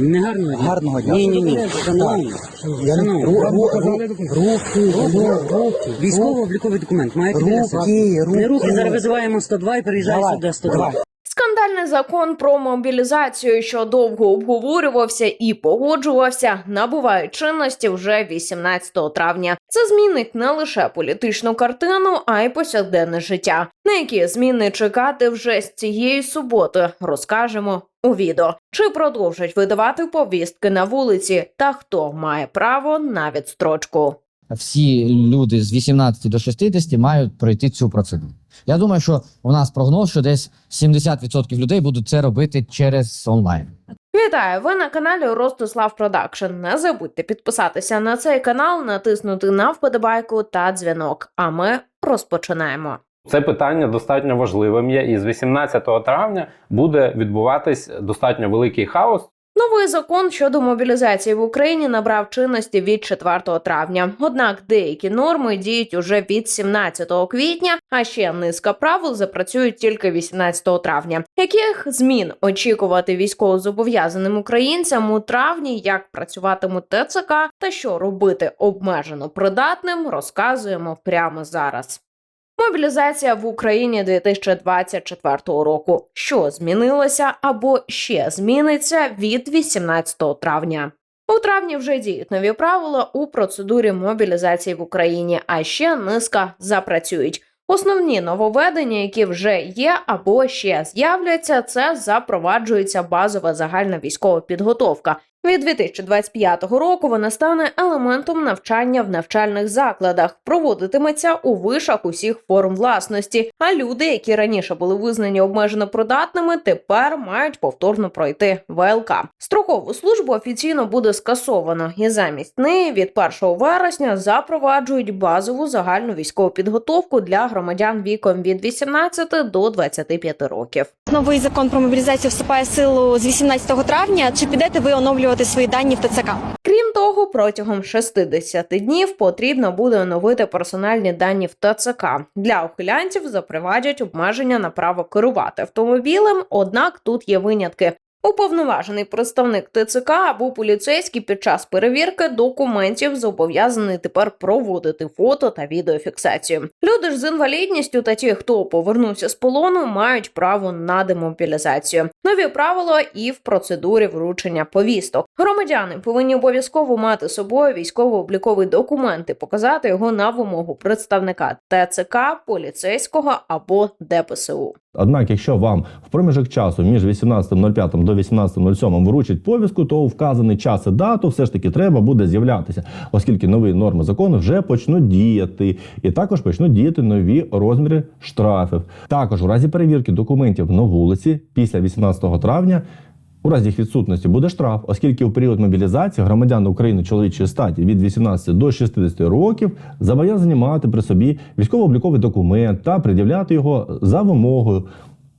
Не гарного дня. Гарного дня. Ні, ні, ні. Шановні. Я не Шановні. ру- ру- ру- руки, руки, руки. Військово-обліковий документ. Маєте Руки, біля себе? руки. Не руки, зараз визиваємо 102 і переїжджає Давай, сюди 102. давай. Скандальний закон про мобілізацію, що довго обговорювався і погоджувався, набуває чинності вже 18 травня. Це змінить не лише політичну картину, а й повсякденне життя. На які зміни чекати вже з цієї суботи, розкажемо у відео. Чи продовжать видавати повістки на вулиці, та хто має право на відстрочку. Всі люди з 18 до 60 мають пройти цю процедуру. Я думаю, що у нас прогноз, що десь 70% людей будуть це робити через онлайн. Вітаю! Ви на каналі Ростислав Продакшн. Не забудьте підписатися на цей канал, натиснути на вподобайку та дзвінок. А ми розпочинаємо. Це питання достатньо важливим є, і з 18 травня буде відбуватись достатньо великий хаос. Новий закон щодо мобілізації в Україні набрав чинності від 4 травня. Однак деякі норми діють уже від 17 квітня, а ще низка правил запрацюють тільки 18 травня. Яких змін очікувати військовозобов'язаним українцям у травні, як працюватимуть ТЦК та що робити обмежено придатним, розказуємо прямо зараз. Мобілізація в Україні 2024 року. Що змінилося або ще зміниться від 18 травня. У травні вже діють нові правила у процедурі мобілізації в Україні, а ще низка запрацюють. Основні нововведення, які вже є або ще з'являться, це запроваджується базова загальна військова підготовка. Від 2025 року вона стане елементом навчання в навчальних закладах, проводитиметься у вишах усіх форм власності. А люди, які раніше були визнані обмежено придатними, тепер мають повторно пройти ВЛК. Строкову службу офіційно буде скасовано, і замість неї від 1 вересня запроваджують базову загальну військову підготовку для громадян віком від 18 до 25 років. Новий закон про мобілізацію вступає в силу з 18 травня. Чи підете ви оновлювати свої дані в ТЦК? Крім того, протягом 60 днів потрібно буде оновити персональні дані в ТЦК. Для ухилянців запровадять обмеження на право керувати автомобілем, однак тут є винятки. Уповноважений представник ТЦК або поліцейський під час перевірки документів зобов'язаний тепер проводити фото та відеофіксацію. Люди ж з інвалідністю та ті, хто повернувся з полону, мають право на демобілізацію. Нові правила і в процедурі вручення повісток. Громадяни повинні обов'язково мати з собою військово-обліковий документ і показати його на вимогу представника ТЦК, поліцейського або ДПСУ. Однак, якщо вам в проміжок часу між 18.05 до 18.07 вручать повістку, то у вказаний час і дату все ж таки треба буде з'являтися, оскільки нові норми закону вже почнуть діяти, і також почнуть діяти нові розміри штрафів. Також у разі перевірки документів на вулиці після 18 травня. У разі їх відсутності буде штраф, оскільки у період мобілізації громадян України чоловічої статі від 18 до 60 років зобов'язані мати при собі військово-обліковий документ та пред'являти його за вимогою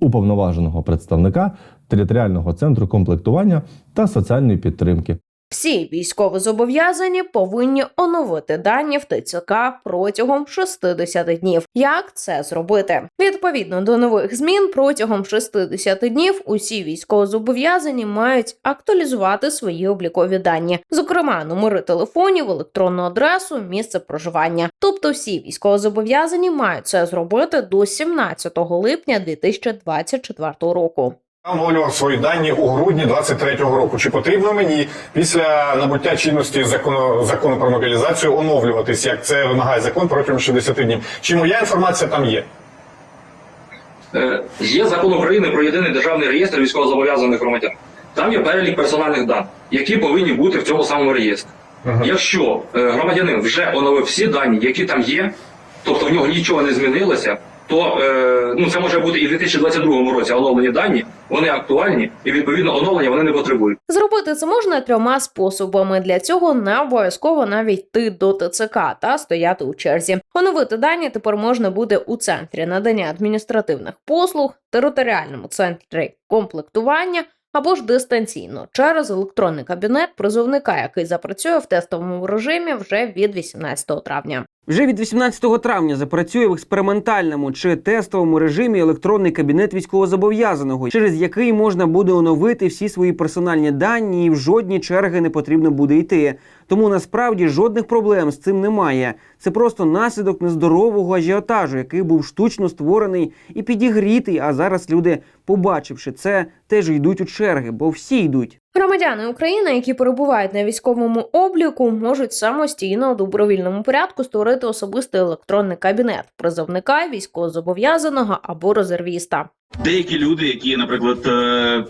уповноваженого представника територіального центру комплектування та соціальної підтримки. Всі військовозобов'язані повинні оновити дані в ТЦК протягом 60 днів. Як це зробити? Відповідно до нових змін, протягом 60 днів усі військовозобов'язані мають актуалізувати свої облікові дані, зокрема номери телефонів, електронну адресу, місце проживання. Тобто, всі військовозобов'язані мають це зробити до 17 липня 2024 року. Оновлював свої дані у грудні 23-го року. Чи потрібно мені після набуття чинності закону закону про мобілізацію оновлюватись, як це вимагає закон протягом 60 днів? Чи моя інформація там є? Е, Є закон України про єдиний державний реєстр військовозобов'язаних громадян. Там є перелік персональних даних, які повинні бути в цьому самому реєстрі. Якщо е, громадянин вже оновив всі дані, які там є, тобто в нього нічого не змінилося, то е, ну це може бути і в 2022 році оновлені дані, вони актуальні, і відповідно оновлення вони не потребують. Зробити це можна трьома способами. Для цього не обов'язково навіть йти до ТЦК та стояти у черзі. Оновити дані тепер можна буде у центрі надання адміністративних послуг, територіальному центрі комплектування. Або ж дистанційно через електронний кабінет призовника, який запрацює в тестовому режимі вже від 18 травня. Вже від 18 травня запрацює в експериментальному чи тестовому режимі електронний кабінет військовозобов'язаного, через який можна буде оновити всі свої персональні дані, і в жодні черги не потрібно буде йти. Тому насправді жодних проблем з цим немає. Це просто наслідок нездорового ажіотажу, який був штучно створений і підігрітий. А зараз люди, побачивши це, теж йдуть у черги, бо всі йдуть. Громадяни України, які перебувають на військовому обліку, можуть самостійно у добровільному порядку створити особистий електронний кабінет призовника, військовозобов'язаного або резервіста. Деякі люди, які, наприклад, е,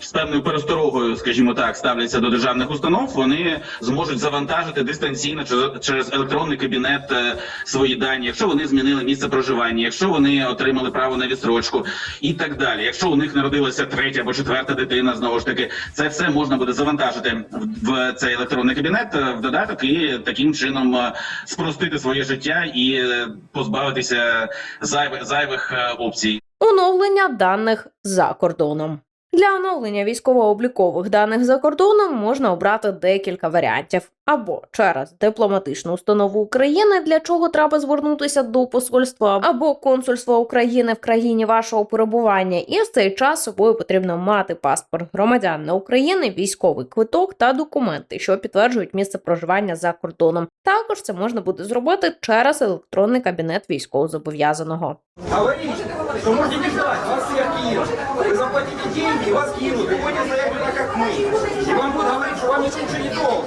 з певною пересторогою, скажімо так, ставляться до державних установ, вони зможуть завантажити дистанційно через- електронний кабінет е, свої дані, якщо вони змінили місце проживання, якщо вони отримали право на відстрочку і так далі. Якщо у них народилася третя або четверта дитина, знову ж таки, це все можна буде завантажити в- цей електронний кабінет е, в додаток і таким чином е, спростити своє життя і позбавитися зайвих зайвих опцій. Оновлення даних за кордоном. Для оновлення військово-облікових даних за кордоном можна обрати декілька варіантів або через дипломатичну установу України, для чого треба звернутися до посольства, або консульства України в країні вашого перебування. І в цей час собою потрібно мати паспорт громадянина України, військовий квиток та документи, що підтверджують місце проживання за кордоном. Також це можна буде зробити через електронний кабінет військовозобов'язаного. Можете не ждать, вас всех кинут. Вы деньги, вас кинут. Приходите заявлено, как мы. И вам будут говорить, что вам ничего не должен.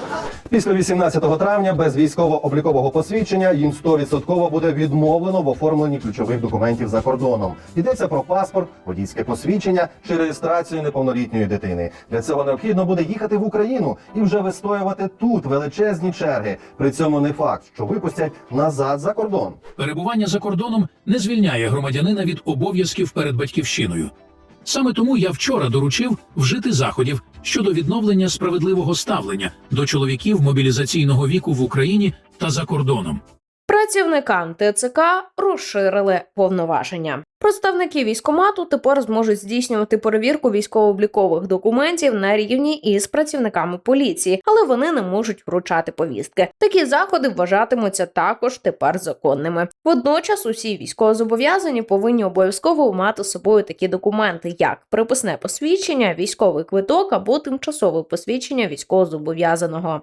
Після 18 травня без військово-облікового посвідчення їм 100% буде відмовлено в оформленні ключових документів за кордоном. Йдеться про паспорт, водійське посвідчення чи реєстрацію неповнолітньої дитини. Для цього необхідно буде їхати в Україну і вже вистоювати тут величезні черги. При цьому не факт, що випустять назад за кордон. Перебування за кордоном не звільняє громадянина від обов'язків перед батьківщиною. Саме тому я вчора доручив вжити заходів щодо відновлення справедливого ставлення до чоловіків мобілізаційного віку в Україні та за кордоном. Працівникам ТЦК розширили повноваження. Представники військомату тепер зможуть здійснювати перевірку військово-облікових документів на рівні із працівниками поліції, але вони не можуть вручати повістки. Такі заходи вважатимуться також тепер законними. Водночас усі військовозобов'язані повинні обов'язково мати з собою такі документи, як приписне посвідчення, військовий квиток або тимчасове посвідчення військовозобов'язаного.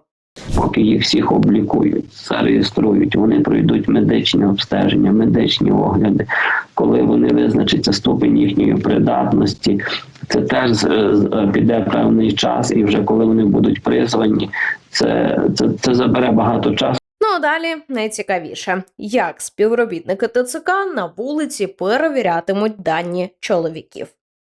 Поки їх всіх облікують, зареєструють, вони пройдуть медичне обстеження, медичні огляди. Коли вони визначаться ступень їхньої придатності, це теж з- з- піде певний час, і вже коли вони будуть призвані, це, це, це забере багато часу. Ну а далі найцікавіше, як співробітники ТЦК на вулиці перевірятимуть дані чоловіків.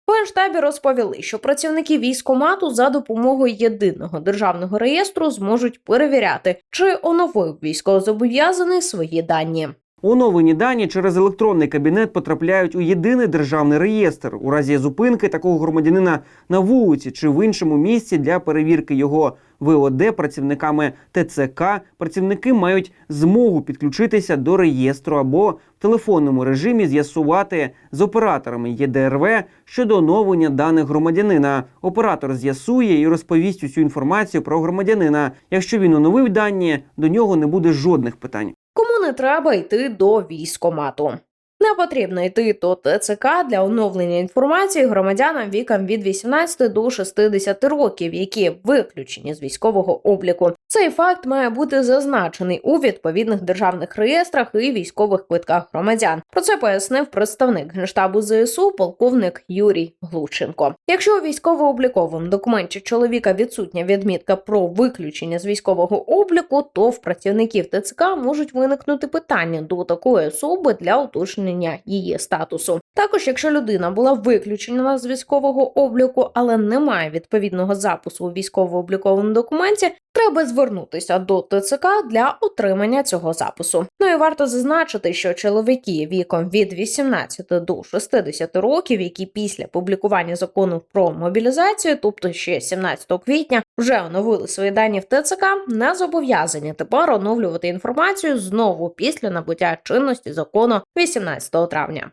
В Генштабі розповіли, що працівники військомату за допомогою єдиного державного реєстру зможуть перевіряти, чи оновив військовозобов'язаний свої дані. Оновлені дані через електронний кабінет потрапляють у єдиний державний реєстр у разі зупинки такого громадянина на вулиці чи в іншому місці для перевірки його ВОД працівниками ТЦК. Працівники мають змогу підключитися до реєстру або в телефонному режимі з'ясувати з операторами ЄДРВ щодо оновлення даних громадянина. Оператор з'ясує і розповість усю інформацію про громадянина. Якщо він оновив дані, до нього не буде жодних питань. Кому не треба йти до військомату. Не потрібно йти до ТЦК для оновлення інформації громадянам віком від 18 до 60 років, які виключені з військового обліку. Цей факт має бути зазначений у відповідних державних реєстрах і військових квитках громадян. Про це пояснив представник генштабу ЗСУ, полковник Юрій Глушенко. Якщо у військово-обліковому документі чоловіка відсутня відмітка про виключення з військового обліку, то в працівників ТЦК можуть виникнути питання до такої особи для уточнення її статусу. Також, якщо людина була виключена з військового обліку, але не має відповідного запису у військово-обліковому документі, треба звернутися до ТЦК для отримання цього запису. Ну і варто зазначити, що чоловіки віком від 18 до 60 років, які після публікування закону про мобілізацію, тобто ще 17 квітня, вже оновили свої дані в ТЦК, не зобов'язані тепер оновлювати інформацію знову після набуття чинності закону 18 травня.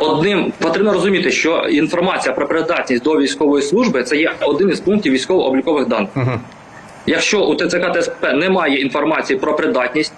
Одним потрібно розуміти, що інформація про придатність до військової служби це є один із пунктів військово-облікових даних. Якщо у ТЦК ТСП немає інформації про придатність,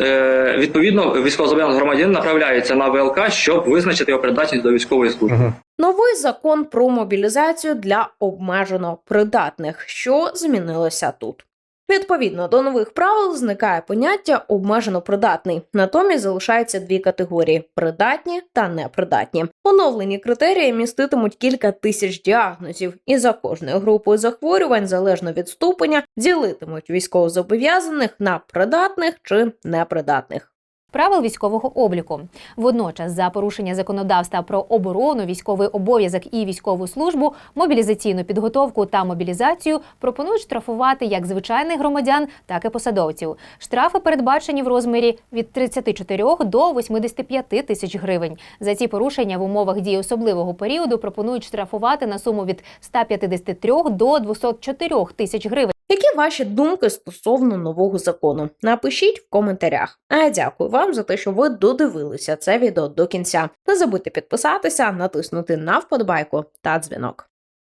е, відповідно військовозобов'язаний громадянин направляється на ВЛК, щоб визначити його придатність до військової служби. Новий закон про мобілізацію для обмежено придатних, що змінилося тут. Відповідно до нових правил зникає поняття обмежено придатний. Натомість залишаються дві категорії: придатні та непридатні. Оновлені критерії міститимуть кілька тисяч діагнозів, і за кожною групою захворювань, залежно від ступеня, ділитимуть військовозобов'язаних на придатних чи непридатних. Правил військового обліку. Водночас, за порушення законодавства про оборону, військовий обов'язок і військову службу, мобілізаційну підготовку та мобілізацію пропонують штрафувати як звичайних громадян, так і посадовців. Штрафи передбачені в розмірі від 34 до 85 тисяч гривень. За ці порушення в умовах дії особливого періоду пропонують штрафувати на суму від 153 до 204 тисяч гривень. Які ваші думки стосовно нового закону? Напишіть в коментарях. А дякую вам за те, що ви додивилися це відео до кінця. Не забудьте підписатися, натиснути на вподобайку та дзвінок.